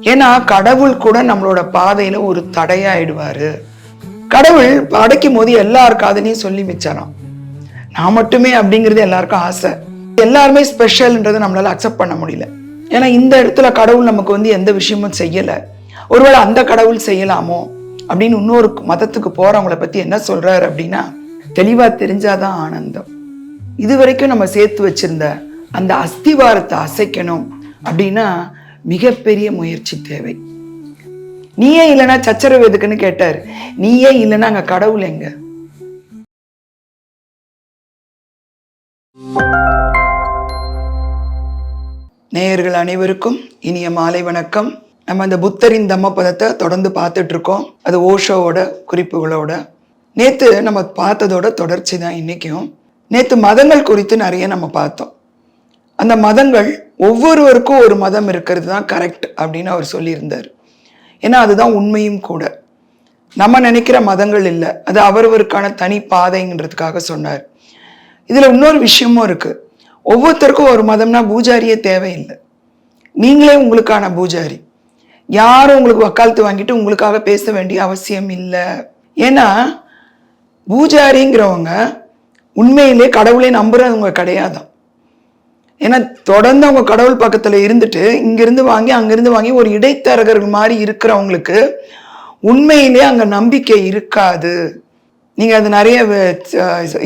ஏன்னா கடவுள் கூட நம்மளோட பாதையில ஒரு தடையாயிடுவாரு. கடவுள் படைக்கும் போது எல்லார் காதலையும் சொல்லி வச்சாராம் நான் மட்டுமே அப்படிங்கிறது எல்லாருக்கும் ஆசை. எல்லாருமே ஸ்பெஷல்ன்றதை நம்மளால அக்செப்ட் பண்ண முடியல. ஏன்னா இந்த இடத்துல கடவுள் நமக்கு வந்து எந்த விஷயமும் செய்யலை. ஒருவேளை அந்த கடவுள் செய்யலாமோ? அப்படின்னு இன்னொரு மதத்துக்கு போறவங்கள பத்தி என்ன சொல்றாரு அப்படின்னா தெளிவா தெரிஞ்சாதான் ஆனந்தம். இது வரைக்கும் நம்ம சேர்த்து வச்சிருந்த அந்த அஸ்திவாரத்தை அசைக்கணும் அப்படின்னா மிகப்பெரிய முயற்சி தேவை. நீயே இல்லைன்னா சச்சரவு எதுக்குன்னு கேட்டார். நீயே இல்லைன்னா அங்க கடவுள் எங்க? நேயர்கள் அனைவருக்கும் இனிய மாலை வணக்கம். நம்ம அந்த புத்தரின் தம்மபதத்தை தொடர்ந்து பார்த்துட்டு இருக்கோம் அது ஓஷோவோட குறிப்புகளோட. நேத்து நம்ம பார்த்ததோட தொடர்ச்சி தான் இன்னைக்கும். நேத்து மதங்கள் குறித்து நிறைய நம்ம பார்த்தோம். அந்த மதங்கள் ஒவ்வொருவருக்கும் ஒரு மதம் இருக்கிறது தான் கரெக்ட் அப்படின்னு அவர் சொல்லியிருந்தார். ஏன்னா அதுதான் உண்மையும் கூட. நம்ம நினைக்கிற மதங்கள் இல்லை. அது அவரவருக்கான தனி பாதைங்கிறதுக்காக சொன்னார். இதில் இன்னொரு விஷயமும் இருக்குது ஒவ்வொருத்தருக்கும் ஒரு மதம்னா பூஜாரியே தேவையில்லை. நீங்களே உங்களுக்கான பூஜாரி. யாரும் உங்களுக்கு வக்காலத்து வாங்கிட்டு உங்களுக்காக பேச வேண்டிய அவசியம் இல்லை. ஏன்னா பூஜாரிங்கிறவங்க உண்மையிலே கடவுளை நம்புறவங்க கிடையாதான் ஏன்னா தொடர்ந்து அவங்க கடவுள் பக்கத்தில் இருந்துட்டு இங்கிருந்து வாங்கி அங்கிருந்து வாங்கி ஒரு இடைத்தரகர்கள் மாதிரி இருக்கிறவங்களுக்கு உண்மையிலே அங்கே நம்பிக்கை இருக்காது. நீங்கள் அது நிறைய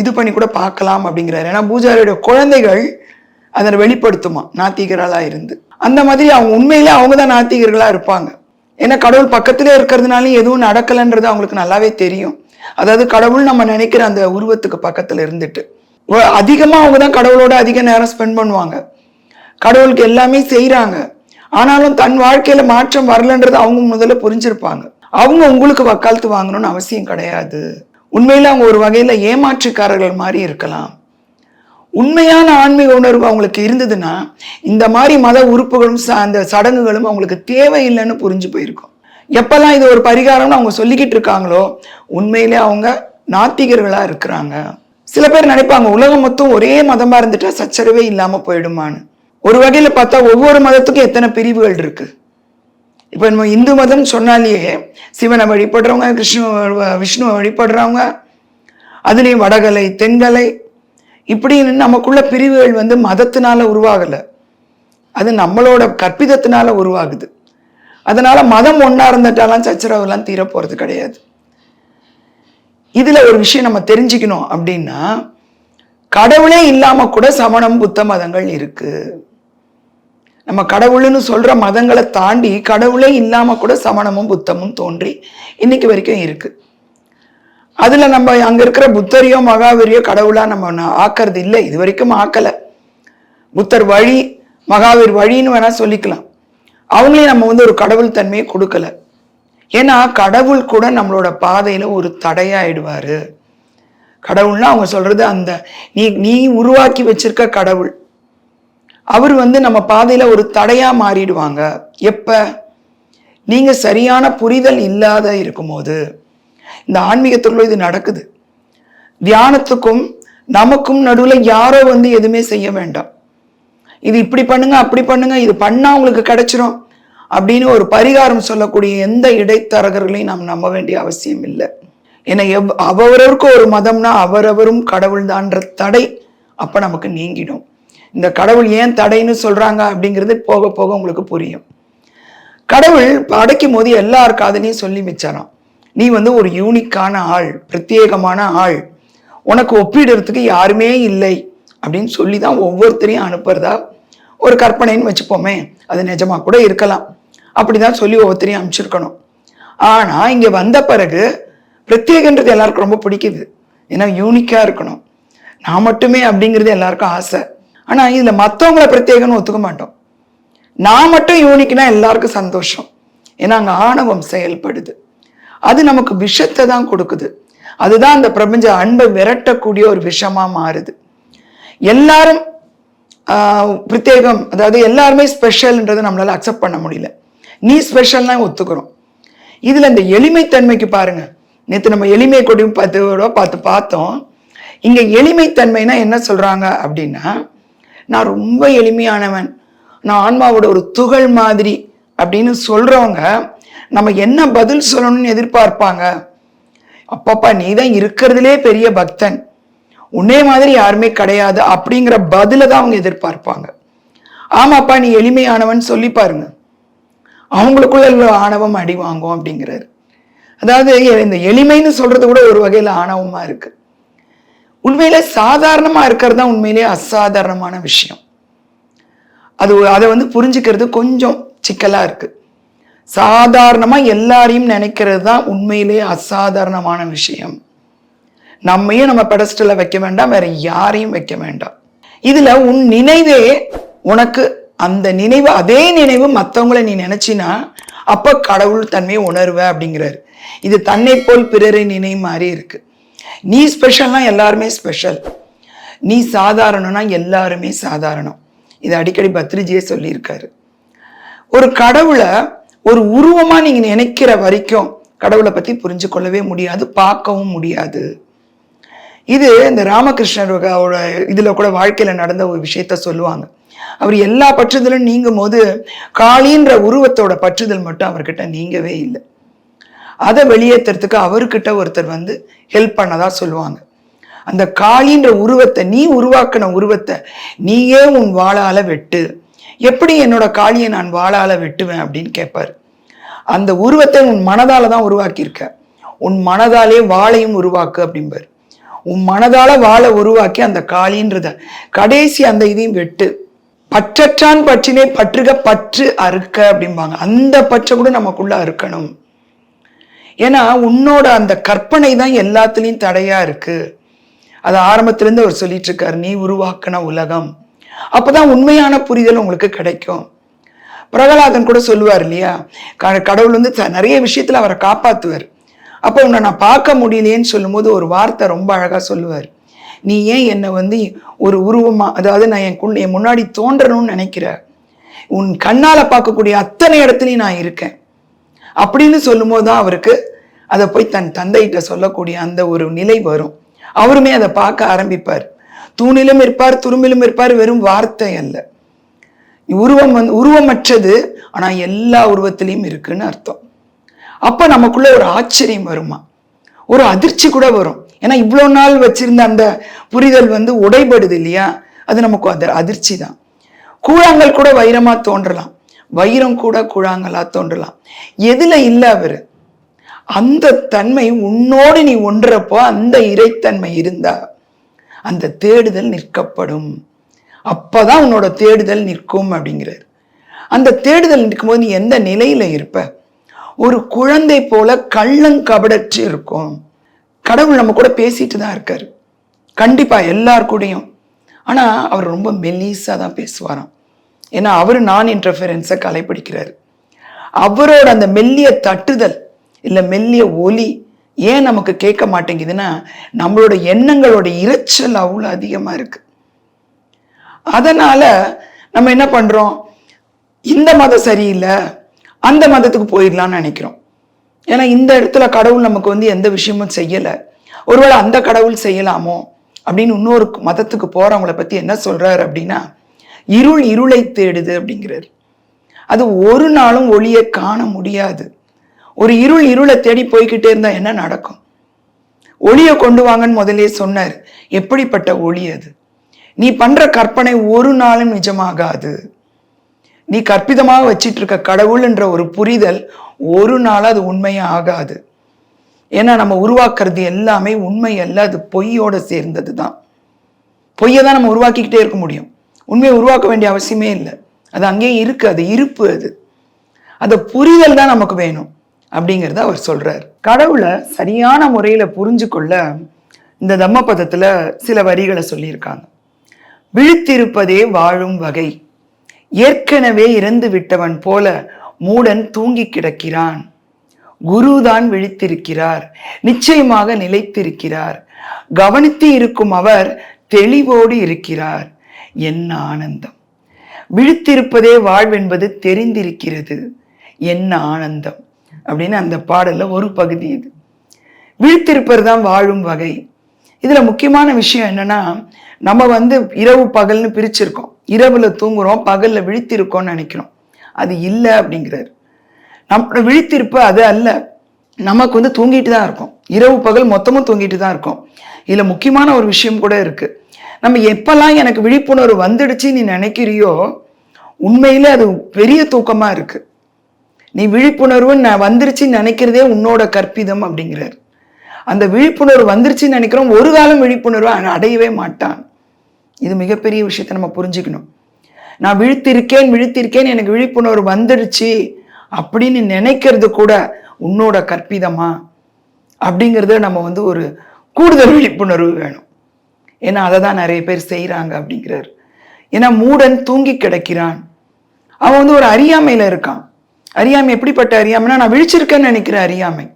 இது பண்ணி கூட பார்க்கலாம் அப்படிங்கிறாரு. ஏன்னா பூஜாரியோட குழந்தைகள் அதை வெளிப்படுத்துமா நாத்திகர்களாக இருந்து. அந்த மாதிரி அவங்க உண்மையிலே அவங்க தான் நாத்திகர்களாக இருப்பாங்க. ஏன்னா கடவுள் பக்கத்திலே இருக்கிறதுனாலையும் எதுவும் நடக்கலைன்றது அவங்களுக்கு நல்லாவே தெரியும். அதாவது கடவுள் நம்ம நினைக்கிற அந்த உருவத்துக்கு பக்கத்தில் இருந்துட்டு. அதிகமாக அவங்க தான் கடவுளோட அதிக நேரம் ஸ்பெண்ட் பண்ணுவாங்க. கடவுளுக்கு எல்லாமே செய்கிறாங்க ஆனாலும் தன் வாழ்க்கையில் மாற்றம் வரலன்றது அவங்க முதல்ல புரிஞ்சிருப்பாங்க. அவங்க உங்களுக்கு வக்காலத்து வாங்கணும்னு அவசியம் கிடையாது. உண்மையில் அவங்க ஒரு வகையில் ஏமாற்றுக்காரர்கள் மாதிரி இருக்கலாம். உண்மையான ஆன்மீக உணர்வு அவங்களுக்கு இருந்ததுன்னா இந்த மாதிரி மத உறுப்புகளும் ச- அந்த சடங்குகளும் அவங்களுக்கு தேவையில்லைன்னு புரிஞ்சு போயிருக்கும். எப்பெல்லாம் இது ஒரு பரிகாரம்னு அவங்க சொல்லிக்கிட்டு இருக்காங்களோ உண்மையிலே அவங்க நாத்திகர்களாக இருக்கிறாங்க. சில பேர் நினைப்பாங்க உலகம் மொத்தம் ஒரே மதமா இருந்துட்டா சச்சரவே இல்லாம போயிடுமான்னு. ஒரு வகையில பார்த்தா ஒவ்வொரு மதத்துக்கும் எத்தனை பிரிவுகள் இருக்கு. இப்போ நம்ம இந்து மதம் சொன்னாலேயே சிவனை வழிபடுறவங்க கிருஷ்ண விஷ்ணுவை வழிபடுறவங்க அதுலேயும் வடகலை தென்கலை இப்படின்னு நமக்குள்ள பிரிவுகள் வந்து மதத்தினால உருவாகலை. அது நம்மளோட கற்பிதத்தினால உருவாகுது. அதனால மதம் ஒன்றா இருந்துட்டாலாம் சச்சரவுலாம் தீரப்போகிறது கிடையாது. இதுல ஒரு விஷயம் நம்ம தெரிஞ்சுக்கணும் அப்படின்னா கடவுளே இல்லாம கூட சமணம் புத்த மதங்கள் இருக்கு. நம்ம கடவுள்னு சொல்ற மதங்களை தாண்டி கடவுளே இல்லாம கூட சமணமும் புத்தமும் தோன்றி இன்னைக்கு வரைக்கும் இருக்கு. அதுல நம்ம அங்க இருக்கிற புத்தரையோ மகாவீரியோ கடவுளா நம்ம ந- ஆக்கறது இல்லை. இது வரைக்கும் ஆக்கல. புத்தர் வழி மகாவீர் வழின்னு வேணா சொல்லிக்கலாம். அவங்களையும் நம்ம வந்து ஒரு கடவுள் தன்மையை கொடுக்கல. ஏன்னா கடவுள் கூட நம்மளோட பாதையில் ஒரு தடையாயிடுவார். கடவுள்னா அவங்க சொல்கிறது அந்த நீ நீ உருவாக்கி வச்சிருக்க கடவுள். அவர் வந்து நம்ம பாதையில் ஒரு தடையாக மாறிடுவாங்க. எப்போ? நீங்கள் சரியான புரிதல் இல்லாத இருக்கும்போது. இந்த ஆன்மீகத்துக்குள்ள இது நடக்குது. தியானத்துக்கும் நமக்கும் நடுவில் யாரோ வந்து எதுவுமே செய்ய வேண்டாம். இது இப்படி பண்ணுங்க அப்படி பண்ணுங்க இது பண்ணால் உங்களுக்கு கிடைச்சிரும். அப்படின்னு ஒரு பரிகாரம் சொல்லக்கூடிய எந்த இடைத்தரகர்களையும் நாம் நம்ப வேண்டிய அவசியம் இல்லை. ஏன்னா எவ் அவரவருக்கும் ஒரு மதம்னா அவரவரும் கடவுள்தான்ற தடை அப்போ நமக்கு நீங்கிடும். இந்த கடவுள் ஏன் தடைன்னு சொல்கிறாங்க அப்படிங்கிறது போக போக உங்களுக்கு புரியும். கடவுள் படைக்கும் போது எல்லார் காதலையும் சொல்லி வச்சாராம் நீ வந்து ஒரு யூனிக்கான ஆள் பிரத்யேகமான ஆள். உனக்கு ஒப்பிடுறதுக்கு யாருமே இல்லை அப்படின்னு சொல்லி தான் ஒவ்வொருத்தரையும் அனுப்புறதா ஒரு கற்பனைன்னு வச்சுப்போமே அது நிஜமாக கூட இருக்கலாம். அப்படிதான் சொல்லி ஒவ்வொருத்தரையும் அனுப்பிச்சிருக்கணும். ஆனால் இங்கே வந்த பிறகு பிரத்யேகன்றது எல்லாருக்கும் ரொம்ப பிடிக்குது. ஏன்னா யூனிக்காக இருக்கணும். நான் மட்டுமே அப்படிங்கிறது எல்லாருக்கும் ஆசை. ஆனால் இதில் மற்றவங்கள பிரத்யேகம்னு ஒத்துக்க மாட்டோம். நான் மட்டும் யூனிக்னா எல்லாருக்கும் சந்தோஷம். ஏன்னா அங்கே ஆணவம் செயல்படுது. அது நமக்கு விஷத்தை தான் கொடுக்குது. அதுதான் அந்த பிரபஞ்ச அன்பை விரட்டக்கூடிய ஒரு விஷமாக மாறுது. எல்லாரும் பிரத்யேகம் அதாவது எல்லாருமே ஸ்பெஷல்ன்றதை நம்மளால் அக்செப்ட் பண்ண முடியல. நீ ஸ்பெஷல்னா ஒத்துக்கிறோம். இதில் இந்த எளிமைத்தன்மைக்கு பாருங்கள் நேற்று நம்ம எளிமை கொடியும் பார்த்து பார்த்து பார்த்தோம். இங்கே எளிமைத்தன்மைனா என்ன சொல்கிறாங்க அப்படின்னா நான் ரொம்ப எளிமையானவன். நான் ஆன்மாவோட ஒரு துகள் மாதிரி அப்படின்னு சொல்கிறவங்க நம்ம என்ன பதில் சொல்லணும்னு எதிர்பார்ப்பாங்க? அப்பப்பா நீ தான் இருக்கிறதுலே பெரிய பக்தன். உன்னே மாதிரி யாருமே கிடையாது அப்படிங்கிற பதில தான் அவங்க எதிர்பார்ப்பாங்க. ஆமாப்பா நீ எளிமையானவன் சொல்லி பாருங்க. அவங்களுக்குள்ள உள்ள ஆணவம் அடி வாங்கும் அப்படிங்கிறாரு. அதாவது இந்த எளிமைன்னு சொல்றது கூட ஒரு வகையில ஆணவமா இருக்கு. உண்மையில சாதாரணமா இருக்கிறது தான் உண்மையிலே அசாதாரணமான விஷயம். அது அதை வந்து புரிஞ்சுக்கிறது கொஞ்சம் சிக்கலா இருக்கு. சாதாரணமா எல்லாரையும் நினைக்கிறது தான் உண்மையிலே அசாதாரணமான விஷயம். நம்மையும் நம்ம பெடஸ்டல்ல வைக்க வேண்டாம் வேற யாரையும் வைக்க வேண்டாம். இதுல உன் நினைவே உனக்கு அந்த நினைவு அதே நினைவு மற்றவங்கள நீ நினைச்சினா அப்ப கடவுள் தன்மையை உணர்வ அப்படிங்கிறாரு. இது தன்னை போல் பிறரை நினை மாதிரி இருக்கு. நீ ஸ்பெஷல்னா எல்லாருமே ஸ்பெஷல் நீ சாதாரணம்னா எல்லாருமே சாதாரணம். இது அடிக்கடி பத்ரிஜியே சொல்லியிருக்காரு. ஒரு கடவுளை ஒரு உருவமாக நீங்கள் நினைக்கிற வரைக்கும் கடவுளை பற்றி புரிஞ்சு கொள்ளவே முடியாது பார்க்கவும் முடியாது. இது இந்த ராமகிருஷ்ணரோட இதில் கூட வாழ்க்கையில் நடந்த ஒரு விஷயத்த சொல்லுவாங்க. அவர் எல்லா பற்றுதலும் நீங்கும் போது காளின்ற உருவத்தோட பற்றுதல் மட்டும் அவர்கிட்ட நீங்கவே இல்லை. அதை வெளியேற்றுறதுக்கு அவர்கிட்ட ஒருத்தர் வந்து ஹெல்ப் பண்ணதா சொல்லுவாங்க. அந்த காளின்ற உருவத்தை நீ உருவாக்கின உருவத்தை நீயே உன் வாளால வெட்டு. எப்படி என்னோட காளியை நான் வாழால வெட்டுவேன் அப்படின்னு கேட்பாரு அந்த உருவத்தை உன் மனதால தான் உருவாக்கியிருக்க. உன் மனதாலே வாளையும் உருவாக்கு அப்படிம்பார். உன் மனதால வாழை உருவாக்கி அந்த காளின்றத கடைசி அந்த இதையும் வெட்டு. பற்றற்றான் பற்றினே பற்றுக பற்று அறுக்க அப்படிம்பாங்க. அந்த பற்றை கூட நமக்குள்ள அறுக்கணும். ஏன்னா உன்னோட அந்த கற்பனை தான் எல்லாத்துலேயும் தடையா இருக்கு. அது ஆரம்பத்திலேருந்து அவர் சொல்லிட்டு இருக்காரு நீ உருவாக்கின உலகம். அப்போதான் உண்மையான புரிதல் உங்களுக்கு கிடைக்கும். பிரகலாதன் கூட சொல்லுவார் இல்லையா? கடவுள் வந்து நிறைய விஷயத்தில் அவரை காப்பாற்றுவார் அப்போ உன்னை நான் பார்க்க முடியலையேன்னு சொல்லும்போது ஒரு வார்த்தை ரொம்ப அழகாக சொல்லுவார். நீ ஏன் என்னை வந்து ஒரு உருவமாக அதாவது நான் என் குண் என் முன்னாடி தோன்றணும்னு நினைக்கிற? உன் கண்ணால் பார்க்கக்கூடிய அத்தனை இடத்துலையும் நான் இருக்கேன். அப்படின்னு சொல்லும்போது தான் அவருக்கு அதை போய் தன் தந்தைகிட்ட சொல்லக்கூடிய அந்த ஒரு நிலை வரும். அவருமே அதை பார்க்க ஆரம்பிப்பார். தூணிலும் இருப்பார் துரும்பிலும் இருப்பார் வெறும் வார்த்தை அல்ல. உருவம் வந்து உருவமற்றது ஆனால் எல்லா உருவத்திலையும் இருக்குன்னு அர்த்தம். அப்போ நமக்குள்ளே ஒரு ஆச்சரியம் வருமா? ஒரு அதிர்ச்சி கூட வரும். ஏன்னா இவ்வளோ நாள் வச்சிருந்த அந்த புரிதல் வந்து உடைபடுது இல்லையா? அது நமக்கு அது அதிர்ச்சி தான். கூழாங்கல் கூட வைரமாக தோன்றலாம். வைரம் கூட கூழாங்கலாக தோன்றலாம். எதில் இல்லை அவர்? அந்த தன்மை உன்னோடு நீ ஒன்றப்போ அந்த இறைத்தன்மை இருந்தா அந்த தேடுதல் நிற்கப்படும். அப்போதான் உன்னோட தேடுதல் நிற்கும் அப்படிங்கிறார். அந்த தேடுதல் நிற்கும்போது நீ எந்த நிலையில் இருப்ப? ஒரு குழந்தை போல கள்ளங்கபடற்று இருக்கும். கடவுள் நம்ம கூட பேசிட்டு தான் இருக்கார். கண்டிப்பா எல்லார் கூடயும் ஆனால் அவர் ரொம்ப மெலீஸாக தான் பேசுவாராம். ஏன்னா அவர் நான் இன்டர்ஃபரன்ஸை கலைப்பிடிக்கிறார். அவரோட அந்த மெல்லிய தட்டுதல் இல்லை மெல்லிய ஒலி ஏன் நமக்கு கேட்க மாட்டேங்குதுன்னா நம்மளோட எண்ணங்களோட இரைச்சல் அவ்வளோ அதிகமாக இருக்கு. அதனால் நம்ம என்ன பண்ணுறோம் இந்த மதம் சரியில்லை. அந்த மதத்துக்கு போயிடலாம்னு நினைக்கிறோம். ஏன்னா இந்த இடத்துல கடவுள் நமக்கு வந்து எந்த விஷயமும் செய்யலை. ஒருவேளை அந்த கடவுள் செய்யலாமோ? அப்படின்னு இன்னொரு மதத்துக்கு போகிறவங்கள பத்தி என்ன சொல்றாரு அப்படின்னா இருள் இருளை தேடுது அப்படிங்கிறார். அது ஒரு நாளும் ஒளியை காண முடியாது. ஒரு இருள் இருளை தேடி போய்கிட்டே இருந்தா என்ன நடக்கும்? ஒளியை கொண்டு வாங்கன்னு முதலே சொன்னார். எப்படிப்பட்ட ஒளி அது? நீ பண்ற கற்பனை ஒரு நாளும் நிஜமாகாது. நீ கற்பிதமாக வச்சிட்டு இருக்க கடவுள்ன்ற ஒரு புரிதல் ஒரு நாள் அது உண்மையாக ஆகாது. ஏன்னா நம்ம உருவாக்குறது எல்லாமே உண்மை அல்ல அது பொய்யோட சேர்ந்தது தான். பொய்யை தான் நம்ம உருவாக்கிக்கிட்டே இருக்க முடியும். உண்மையை உருவாக்க வேண்டிய அவசியமே இல்லை. அது அங்கேயே இருக்கு அது இருப்பு அது. அந்த புரிதல் தான் நமக்கு வேணும் அப்படிங்கிறத அவர் சொல்றார். கடவுளை சரியான முறையில் புரிஞ்சு கொள்ள இந்த தம்மபதத்துல சில வரிகளை சொல்லியிருக்காங்க. விழித்திருப்பதே வாழும் வகை. ஏற்கனவே இறந்து விட்டவன் போல மூடன் தூங்கி கிடக்கிறான். குருதான் விழித்திருக்கிறார் நிச்சயமாக நிலைத்திருக்கிறார். கவனித்து இருக்கும் அவர் தெளிவோடு இருக்கிறார். என்ன ஆனந்தம். விழித்திருப்பதே வாழ்வென்பது தெரிந்திருக்கிறது. என்ன ஆனந்தம். அப்படின்னு அந்த பாடல்ல ஒரு பகுதி இது. விழித்திருப்பது தான் வாழும் வகை. இதுல முக்கியமான விஷயம் என்னன்னா நம்ம வந்து இரவு பகல்னு பிரிச்சிருக்கோம். இரவில் தூங்குறோம் பகலில் விழித்திருக்கோம்னு நினைக்கிறோம். அது இல்லை அப்படிங்கிறாரு. நம்மளோட விழித்திருப்பு அது அல்ல. நமக்கு வந்து தூங்கிட்டு தான் இருக்கும். இரவு பகல் மொத்தமும் தூங்கிட்டு தான் இருக்கும். இதில் முக்கியமான ஒரு விஷயம் கூட இருக்கு. நம்ம எப்பெல்லாம் எனக்கு விழிப்புணர்வு வந்துடுச்சு நீ நினைக்கிறியோ உண்மையிலே அது பெரிய தூக்கமா இருக்கு. நீ விழிப்புணர்வு நான் வந்துருச்சுன்னு நினைக்கிறதே உன்னோட கற்பிதம் அப்படிங்கிறார். அந்த விழிப்புணர்வு வந்துருச்சுன்னு நினைக்கிறோம் ஒரு காலம் விழிப்புணர்வு அடையவே மாட்டான். இது மிகப்பெரிய விஷயத்த நம்ம புரிஞ்சுக்கணும். நான் விழுத்திருக்கேன் விழுத்திருக்கேன் எனக்கு விழிப்புணர்வு வந்துடுச்சு அப்படின்னு நினைக்கிறது கூட உன்னோட கற்பிதமா? அப்படிங்கிறத நம்ம வந்து ஒரு கூடுதல் விழிப்புணர்வு வேணும். ஏன்னா அதை தான் நிறைய பேர் செய்கிறாங்க அப்படிங்கிறார். ஏன்னா மூடன் தூங்கி கிடக்கிறான். அவன் வந்து ஒரு அறியாமையில் இருக்கான். அறியாமை எப்படிப்பட்ட அறியாமைனா நான் விழிச்சிருக்கேன்னு நினைக்கிற அறியாமை.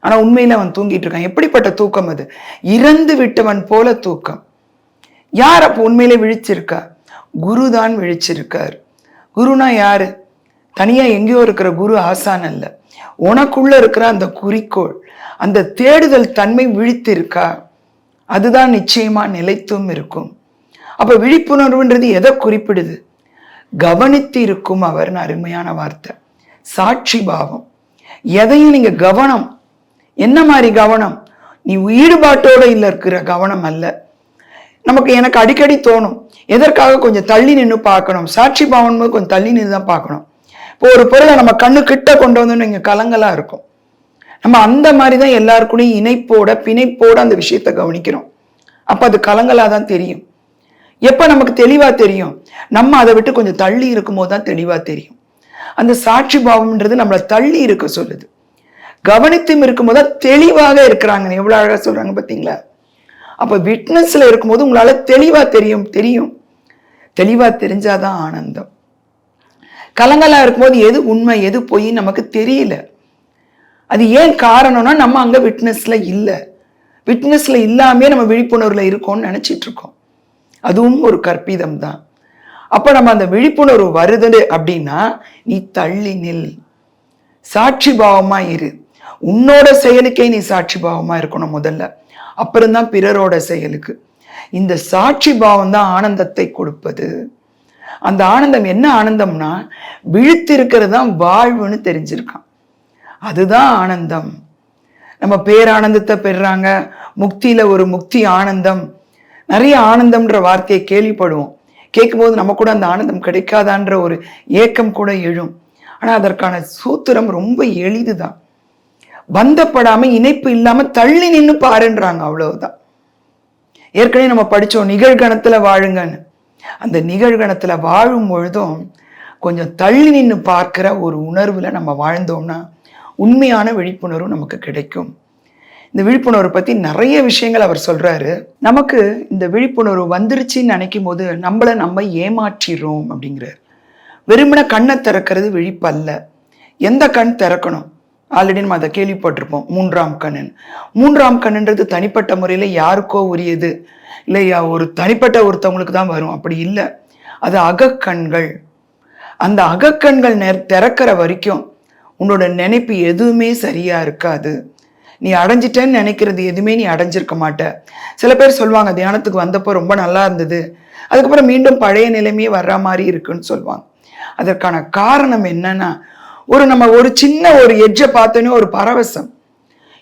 ஆனால் உண்மையில் அவன் தூங்கிட்டு இருக்கான். எப்படிப்பட்ட தூக்கம் அது? இறந்து விட்டவன் போல தூக்கம். யார் அப்போ உண்மையிலே விழிச்சிருக்கா? குரு தான் விழிச்சிருக்கார். குருனா யாரு? தனியா எங்கேயோ இருக்கிற குரு ஆசான் அல்ல. உனக்குள்ள இருக்கிற அந்த குறிக்கோள் அந்த தேடுதல் தன்மை விழித்திருக்கா? அதுதான் நிச்சயமா நிலைத்தும் இருக்கும். அப்ப விழிப்புணர்வுன்றது எதை குறிப்பிடுது? கவனித்து இருக்கும் அவர்னு அருமையான வார்த்தை. சாட்சி பாவம். எதையும் நீங்க கவனம். என்ன மாதிரி கவனம்? நீ ஈடுபாட்டோட இல்ல இருக்கிற கவனம் அல்ல. நமக்கு எனக்கு அடிக்கடி தோணும். எதற்காக கொஞ்சம் தள்ளி நின்று பார்க்கணும்? சாட்சி பாவம் போது கொஞ்சம் தள்ளி நின்று தான் பார்க்கணும். இப்போ ஒரு பொருளை நம்ம கண்ணு கிட்ட கொண்டு வந்தோம்னு இங்கே கலங்கலாக இருக்கும். நம்ம அந்த மாதிரி தான் எல்லாருக்குடையும் இணைப்போட பிணைப்போட அந்த விஷயத்தை கவனிக்கிறோம். அப்போ அது கலங்கலாக தான் தெரியும். எப்போ நமக்கு தெளிவாக தெரியும்? நம்ம அதை விட்டு கொஞ்சம் தள்ளி இருக்கும்போது தான் தெளிவாக தெரியும். அந்த சாட்சி பாவம்ன்றது நம்மளை தள்ளி இருக்க சொல்லுது. கவனித்தும் இருக்கும்போது தான் தெளிவாக இருக்கிறாங்க எவ்வளோ அழகாக சொல்கிறாங்க பார்த்தீங்களா அப்போ விட்னஸில் இருக்கும்போது உங்களால் தெளிவாக தெரியும் தெரியும். தெளிவா தெரிஞ்சாதான் ஆனந்தம். கலங்கலாக இருக்கும்போது எது உண்மை எது பொய் நமக்கு தெரியல. அது ஏன் காரணம்னா நம்ம அங்கே விட்னஸில் இல்லை. விட்னஸில் இல்லாமே நம்ம விழிப்புணர்வில் இருக்கோம்னு நினச்சிட்டு இருக்கோம் அதுவும் ஒரு கற்பிதம் தான் அப்போ நம்ம அந்த விழிப்புணர்வு வருது அப்படின்னா நீ தள்ளி நில். சாட்சி பாவமாக இரு. உன்னோட செயலுக்கே நீ சாட்சி பாவமாக இருக்கணும் முதல்ல. அப்புறம்தான் பிறரோட செயலுக்கு. இந்த சாட்சி பாவம் தான் ஆனந்தத்தை கொடுப்பது. அந்த ஆனந்தம் என்ன ஆனந்தம்னா விழுத்திருக்கிறது தான் வாழ்வுன்னு தெரிஞ்சிருக்கான். அதுதான் ஆனந்தம். நம்ம பேரானந்தத்தை பெறுறாங்க. முக்தியில் ஒரு முக்தி ஆனந்தம். நிறைய ஆனந்தம்ன்ற வார்த்தையை கேள்விப்படுவோம். கேட்கும்போது நம்ம கூட அந்த ஆனந்தம் கிடைக்காதான்ற ஒரு ஏக்கம் கூட எழும். ஆனால் அதற்கான சூத்திரம் ரொம்ப எளிது தான் பந்தப்படாம இணைப்பு இல்லாம தள்ளி நின்று பாருன்றாங்க அவ்வளவுதான். ஏற்கனவே நம்ம படிச்சோம் நிகழ்கணத்துல வாழுங்கன்னு. அந்த நிகழ்கணத்துல வாழும் பொழுதும் கொஞ்சம் தள்ளி நின்று பார்க்கிற ஒரு உணர்வுல நம்ம வாழ்ந்தோம்னா உண்மையான விழிப்புணர்வு நமக்கு கிடைக்கும். இந்த விழிப்புணர்வு பத்தி நிறைய விஷயங்கள் அவர் சொல்றாரு. நமக்கு இந்த விழிப்புணர்வு வந்துருச்சுன்னு நினைக்கும் போது நம்மளை நம்ம ஏமாற்றிடுறோம் அப்படிங்கிறார். வெறுமன கண்ணை திறக்கிறது விழிப்பல்ல. எந்த கண் திறக்கணும்? ஆல்ரெடி நம்ம அதை கேள்விப்பட்டிருப்போம். மூன்றாம் கண்ணன். மூன்றாம் கண்ணுன்றது தனிப்பட்ட முறையில் யாருக்கோ உரியது. இல்லையா? ஒரு தனிப்பட்ட ஒருத்தவங்களுக்கு தான் வரும். அப்படி இல்லை. அது அகக்கண்கள். அந்த அகக்கண்கள் நெ திறக்கிற வரைக்கும் உன்னோட நினைப்பு எதுவுமே சரியாக இருக்காது. நீ அடைஞ்சிட்டேன்னு நினைக்கிறது எதுவுமே நீ அடைஞ்சிருக்க மாட்ட. சில பேர் சொல்லுவாங்க தியானத்துக்கு வந்தப்போ ரொம்ப நல்லா இருந்தது. அதுக்கப்புறம் மீண்டும் பழைய நிலைமையே வர்ற மாதிரி இருக்குன்னு சொல்லுவாங்க. அதற்கான காரணம் என்னன்னா ஒரு நம்ம ஒரு சின்ன ஒரு எட்ஜை பார்த்தோன்னே ஒரு பரவசம்.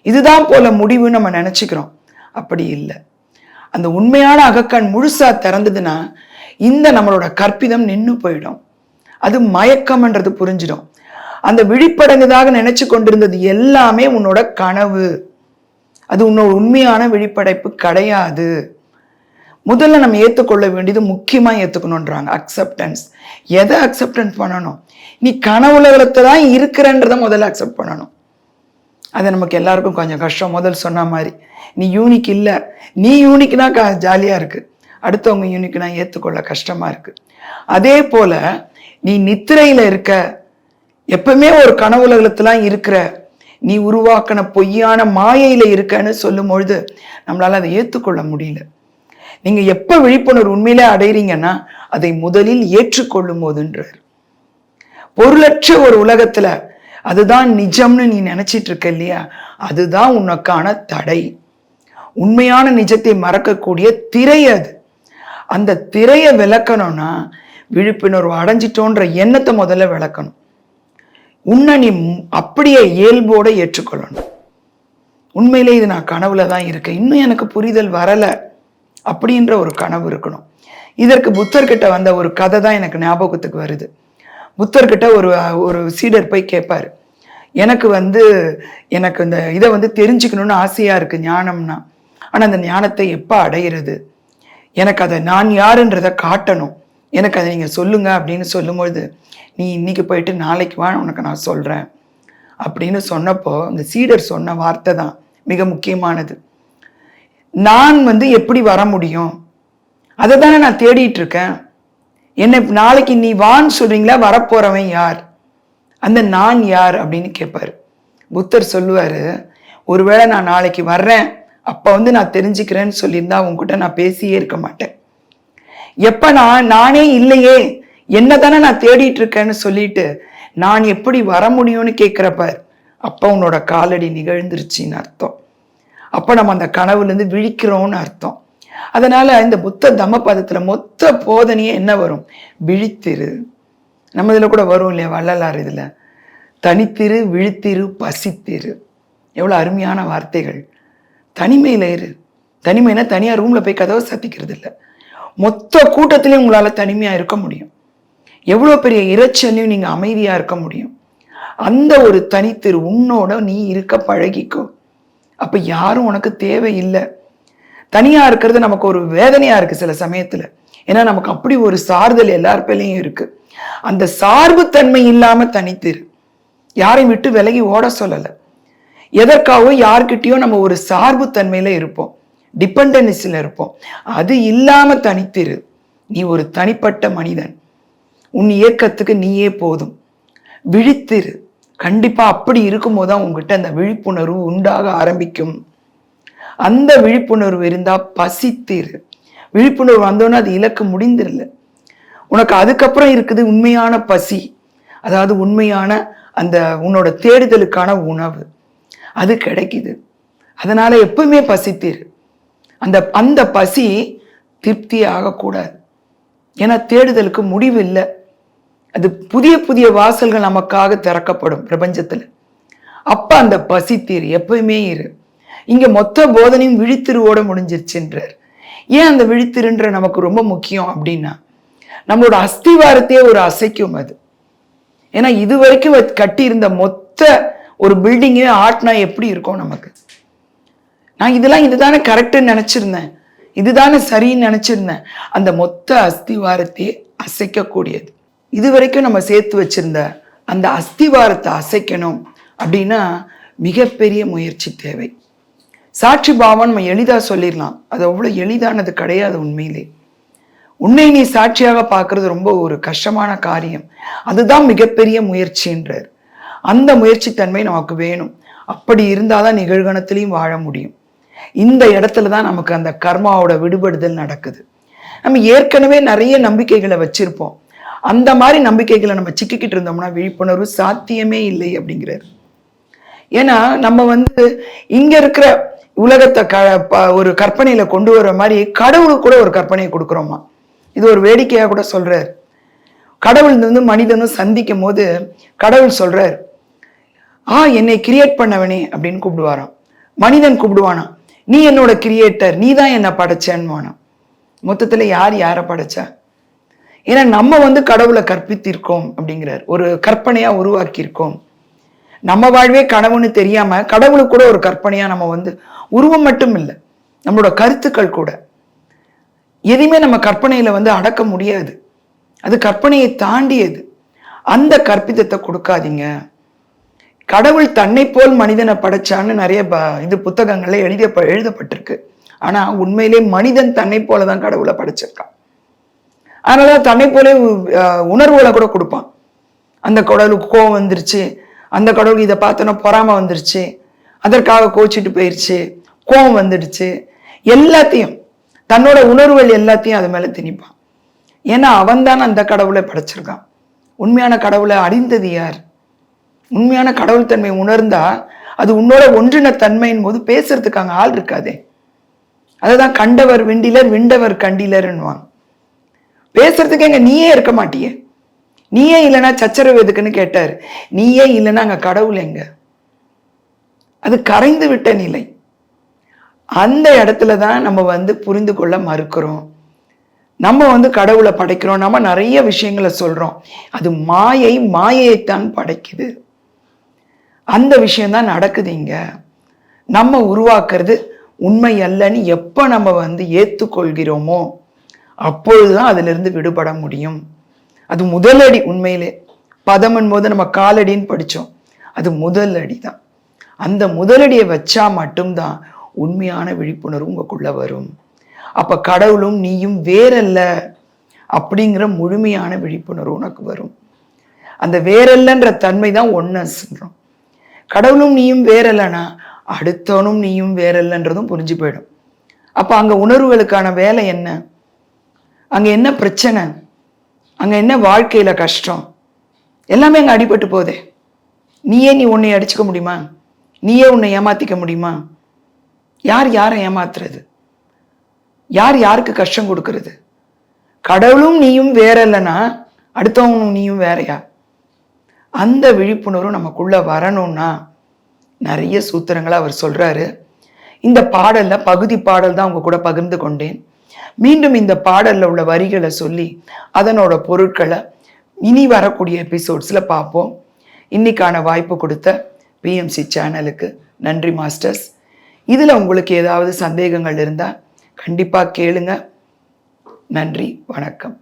இதுதான் போல முடிவுன்னு நம்ம நினச்சிக்கிறோம். அப்படி இல்லை. அந்த உண்மையான அகக்கண் முழுசா திறந்ததுன்னா இந்த நம்மளோட கற்பிதம் நின்று போயிடும். அது மயக்கம்ன்றது புரிஞ்சிடும். அந்த விழிப்படைந்ததாக நினைச்சு கொண்டிருந்தது எல்லாமே உன்னோட கனவு. அது உன்னோட உண்மையான விழிப்படைப்பு கிடையாது. முதல்ல நம்ம ஏற்றுக்கொள்ள வேண்டியது முக்கியமாக ஏற்றுக்கணுன்றாங்க அக்செப்டன்ஸ் எதை அக்செப்டன்ஸ் பண்ணணும்? நீ கனவுலகத்தை தான் இருக்கிறன்றதை முதல்ல அக்செப்ட் பண்ணணும். அது நமக்கு எல்லாருக்கும் கொஞ்சம் கஷ்டம். முதல் சொன்ன மாதிரி. நீ யூனிக் இல்லை. நீ யூனிக்னா க ஜாலியாக இருக்குது அடுத்தவங்க யூனிக்னா ஏற்றுக்கொள்ள கஷ்டமாக இருக்குது அதே போல் நீ நித்திரையில் இருக்க. எப்பவுமே ஒரு கனவுலகத்துலாம் இருக்கிற. நீ உருவாக்கின பொய்யான மாயையில் இருக்கன்னு சொல்லும் பொழுது நம்மளால் அதை ஏற்றுக்கொள்ள முடியல. நீங்க எப்ப விழிப்புணர்வு உண்மையிலே அடையிறீங்கன்னா அதை முதலில் ஏற்றுக்கொள்ளும் போதுன்றார் பொருளற்ற ஒரு உலகத்துல அதுதான் நிஜம்னு நீ நினைச்சிட்டு இருக்க இல்லையா? அதுதான் உனக்கான தடை. உண்மையான நிஜத்தை மறக்கக்கூடிய திரை அது. அந்த திரையை விளக்கணும்னா விழிப்புணர்வு அடைஞ்சிட்டோன்ற எண்ணத்தை முதல்ல விளக்கணும். உன்னை நீ அப்படியே இயல்போட ஏற்றுக்கொள்ளணும். உண்மையிலே இது நான் கனவுல தான் இருக்கேன். இன்னும் எனக்கு புரிதல் வரலை. அப்படின்ற ஒரு கனவு இருக்கணும். இதற்கு புத்தர்கிட்ட வந்த ஒரு கதை தான் எனக்கு ஞாபகத்துக்கு வருது. புத்தர்கிட்ட ஒரு ஒரு சீடர் போய் கேட்பார் எனக்கு வந்து எனக்கு இந்த இதை வந்து தெரிஞ்சுக்கணும்னு ஆசையாக இருக்குது ஞானம்னா. ஆனால் அந்த ஞானத்தை எப்போ அடையிறது? எனக்கு அதை நான் யாருன்றதை காட்டணும். எனக்கு அதை நீங்கள் சொல்லுங்க அப்படின்னு சொல்லும்பொழுது நீ இன்னைக்கு போயிட்டு நாளைக்கு வா உனக்கு நான் சொல்கிறேன் அப்படின்னு சொன்னப்போ இந்த சீடர் சொன்ன வார்த்தை தான் மிக முக்கியமானது. நான் வந்து எப்படி வர முடியும்? அதை தானே நான் தேடிட்டு இருக்கேன் என்னை நாளைக்கு நீ வான்னு சொல்றீங்களா? வரப்போறவன் யார்? அந்த நான் யார் அப்படின்னு கேட்பாரு புத்தர் சொல்லுவாரு ஒருவேளை நான் நாளைக்கு வர்றேன். அப்போ வந்து நான் தெரிஞ்சுக்கிறேன்னு சொல்லியிருந்தா உங்ககிட்ட நான் பேசியே இருக்க மாட்டேன். எப்போ நான் நானே இல்லையே. என்ன தானே நான் தேடிட்டு இருக்கேன்னு சொல்லிட்டு நான் எப்படி வர முடியும்னு கேட்குறப்பார் அப்போ உன்னோட காலடி நிகழ்ந்துருச்சின்னு அர்த்தம். அப்போ நம்ம அந்த கனவுலேருந்து விழிக்கிறோம்னு அர்த்தம். அதனால் இந்த புத்த தமபதத்தில் மொத்த போதனையே என்ன வரும்? விழித்திரு. நம்ம இதில் கூட வரும் இல்லையா வள்ளலார் இதில்? தனித்திரு விழித்திரு பசித்திரு. எவ்வளோ அருமையான வார்த்தைகள். தனிமையில் இரு. தனிமைனா தனியாக ரூமில் போய் கதவை சத்திக்கிறது இல்லை மொத்த கூட்டத்திலையும் உங்களால் தனிமையாக இருக்க முடியும். எவ்வளோ பெரிய இரைச்சலையும் நீங்கள் அமைதியாக இருக்க முடியும். அந்த ஒரு தனித்திரு உன்னோட நீ இருக்க பழகிக்கோ. அப்போ யாரும் உனக்கு தேவையில்லை. தனியாக இருக்கிறது நமக்கு ஒரு வேதனையாக இருக்குது சில சமயத்தில். ஏன்னா நமக்கு அப்படி ஒரு சார்தல் எல்லார் பேர்லயும் இருக்குது அந்த சார்புத்தன்மை இல்லாமல் தனித்திரு. யாரையும் விட்டு விலகி ஓட சொல்லலை. எதற்காகவோ யார்கிட்டயோ நம்ம ஒரு சார்புத்தன்மையில் இருப்போம். டிபெண்டன்சில இருப்போம். அது இல்லாமல் தனித்திரு. நீ ஒரு தனிப்பட்ட மனிதன். உன் இயக்கத்துக்கு நீயே போதும். விழித்திரு. கண்டிப்பாக அப்படி இருக்கும்போது தான் உங்ககிட்ட அந்த விழிப்புணர்வு உண்டாக ஆரம்பிக்கும். அந்த விழிப்புணர்வு இருந்தால் பசித்திரு. விழிப்புணர்வு வந்தோன்னே அது இலக்கு முடிந்துடல உனக்கு அதுக்கப்புறம் இருக்குது உண்மையான பசி. அதாவது உண்மையான அந்த உன்னோட தேடுதலுக்கான உணவு. அது கிடைக்குது. அதனால் எப்பவுமே பசித்தீர். அந்த அந்த பசி திருப்தி ஆகக்கூடாது. ஏன்னா தேடுதலுக்கு முடிவு இல்லை அது புதிய புதிய வாசல்கள் நமக்காக திறக்கப்படும் பிரபஞ்சத்தில். அப்போ அந்த பசி தீர் எப்பயுமே இரு. இங்கே மொத்த போதனையும் விழித்திருவோட முடிஞ்சிருச்சுன்றார். ஏன் அந்த விழித்திருன்ற நமக்கு ரொம்ப முக்கியம் அப்படின்னா நம்மளோட அஸ்திவாரத்தையே ஒரு அசைக்கும் அது. ஏன்னா இது வரைக்கும் கட்டியிருந்த மொத்த ஒரு பில்டிங்கே ஆட்னா எப்படி இருக்கும் நமக்கு? நான் இதெல்லாம் இதுதானே கரெக்டுன்னு நினச்சிருந்தேன். இதுதானே சரின்னு நினச்சிருந்தேன். அந்த மொத்த அஸ்திவாரத்தையே அசைக்கக்கூடியது. இது வரைக்கும் நம்ம சேர்த்து வச்சிருந்த அந்த அஸ்திவாரத்தை அசைக்கணும் அப்படின்னா மிகப்பெரிய முயற்சி தேவை. சாட்சி பாவம் நம்ம எளிதாக சொல்லிடலாம். அது அவ்வளோ எளிதானது கிடையாது உண்மையிலே. உன்னை நீ சாட்சியாக பார்க்கறது ரொம்ப ஒரு கஷ்டமான காரியம். அதுதான் மிகப்பெரிய முயற்சின்றார். அந்த முயற்சி தன்மை நமக்கு வேணும். அப்படி இருந்தால் தான் நிகழ்கணத்திலையும் வாழ முடியும். இந்த இடத்துல தான் நமக்கு அந்த கர்மாவோட விடுபடுதல் நடக்குது. நம்ம ஏற்கனவே நிறைய நம்பிக்கைகளை வச்சிருப்போம். அந்த மாதிரி நம்பிக்கைகளை நம்ம சிக்கிக்கிட்டு இருந்தோம்னா விழிப்புணர்வு சாத்தியமே இல்லை அப்படிங்கிறார். ஏன்னா நம்ம வந்து இங்க இருக்கிற உலகத்தை க ப- ஒரு கற்பனையில கொண்டு வர மாதிரி கடவுளுக்கு கூட ஒரு கற்பனையை கொடுக்குறோமா? இது ஒரு வேடிக்கையாக கூட சொல்றார். கடவுள் வந்து மனிதனும் சந்திக்கும் போது கடவுள் சொல்றார் ஆ என்னை கிரியேட் பண்ணவனே அப்படின்னு கூப்பிடுவாராம். மனிதன் கூப்பிடுவானா நீ என்னோட கிரியேட்டர் நீ தான் என்னை படைச்சேன்னு மொத்தத்தில் யார் யாரை படைச்சா? ஏன்னா நம்ம வந்து கடவுளை கற்பித்திருக்கோம் அப்படிங்கிறார். ஒரு கற்பனையா உருவாக்கியிருக்கோம். நம்ம வாழ்வே கனவுன்னு தெரியாம கடவுளுக்கு கூட ஒரு கற்பனையா நம்ம வந்து உருவம் மட்டும் இல்லை நம்மளோட கருத்துக்கள் கூட. எதையுமே நம்ம கற்பனையில வந்து அடக்க முடியாது. அது கற்பனையை தாண்டியது. அந்த கற்பித்தத்தை கொடுக்காதீங்க. கடவுள் தன்னை போல் மனிதனை படைச்சான்னு நிறைய ப- இது புத்தகங்கள்ல எழுதிய எழுதப்பட்டிருக்கு. ஆனா உண்மையிலே மனிதன் தன்னை போல தான் கடவுளை படைச்சிருக்கான். அதனால தன்னை போலே உ- உணர்வுகளை கூட கொடுப்பான். அந்த கடவுளுக்கு கோவம் வந்துருச்சு. அந்த கடவுளுக்கு இதை பார்த்தோன்னா பொறாம வந்துருச்சு. அதற்காக கோச்சிட்டு போயிருச்சு. கோவம் வந்துடுச்சு. எல்லாத்தையும் தன்னோட உணர்வுகள் எல்லாத்தையும் அது மேலே திணிப்பான். ஏன்னா அவன் தான் அந்த கடவுளை படைச்சிருக்கான். உண்மையான கடவுளை அறிந்தது யார்? உண்மையான கடவுள் தன்மை உணர்ந்தா அது உன்னோட ஒன்றின தன்மையின் போது பேசுறதுக்கு அங்கே ஆள் இருக்காதே. அதுதான் கண்டவர் விண்டிலர் விண்டவர் கண்டிலர்ன்னுவாங்க. பேசுறதுக்கு எங்க நீயே இருக்க மாட்டியே. நீயே இல்லைன்னா சச்சரவு எதுக்குன்னு கேட்டார். நீயே இல்லைன்னா அங்கே கடவுள் எங்க? அது கரைந்து விட்ட நிலை. அந்த இடத்துல தான் நம்ம வந்து புரிந்து கொள்ள மறுக்கிறோம். நம்ம வந்து கடவுளை படைக்கிறோம். நம்ம நிறைய விஷயங்களை சொல்கிறோம் அது மாயை மாயையைத்தான் படைக்குது. அந்த விஷயந்தான் நடக்குது இங்கே. நம்ம உருவாக்குறது உண்மை அல்லன்னு எப்போ நம்ம வந்து ஏற்றுக்கொள்கிறோமோ அப்பொழுதுதான் அதிலிருந்து விடுபட முடியும். அது முதலடி உண்மையிலே. பதமன் போது நம்ம காலடின்னு படித்தோம் அது முதல் அடி தான் அந்த முதலடியை வச்சா மட்டும்தான் உண்மையான விழிப்புணர்வு உங்களுக்குள்ள வரும். அப்போ கடவுளும் நீயும் வேறல்ல அப்படிங்கிற முழுமையான விழிப்புணர்வு உனக்கு வரும். அந்த வேறல்லன்ற தன்மை தான் ஒன்றுன்றோம் கடவுளும் நீயும் வேறல்லனா அடுத்தவனும் நீயும் வேறல்லன்றதும் புரிஞ்சு போயிடும். அப்போ அங்கே உணர்வுகளுக்கான வேலை என்ன? அங்கே என்ன பிரச்சனை? அங்கே என்ன வாழ்க்கையில் கஷ்டம்? எல்லாமே அங்கே அடிபட்டு போதே நீயே நீ உன்னை அடிச்சுக்க முடியுமா? நீயே உன்னை ஏமாத்திக்க முடியுமா? யார் யாரை ஏமாத்துறது? யார் யாருக்கு கஷ்டம் கொடுக்கறது? கடவுளும் நீயும் வேற இல்லைன்னா அடுத்தவனும் நீயும் வேறையா? அந்த விழிப்புணர்வு நமக்குள்ளே வரணும்னா நிறைய சூத்திரங்களை அவர் சொல்கிறாரு இந்த பாடலில் பகுதி பாடல் தான் அவங்க கூட பகிர்ந்து கொண்டேன். மீண்டும் இந்த பாடலில் உள்ள வரிகளை சொல்லி அதனோட பொருட்களை இனி வரக்கூடிய எபிசோட்ஸில் பார்ப்போம். இன்னைக்கான வாய்ப்பு கொடுத்த பிஎம்சி சேனலுக்கு நன்றி மாஸ்டர்ஸ். இதில் உங்களுக்கு ஏதாவது சந்தேகங்கள் இருந்தால் கண்டிப்பாக கேளுங்க. நன்றி வணக்கம்.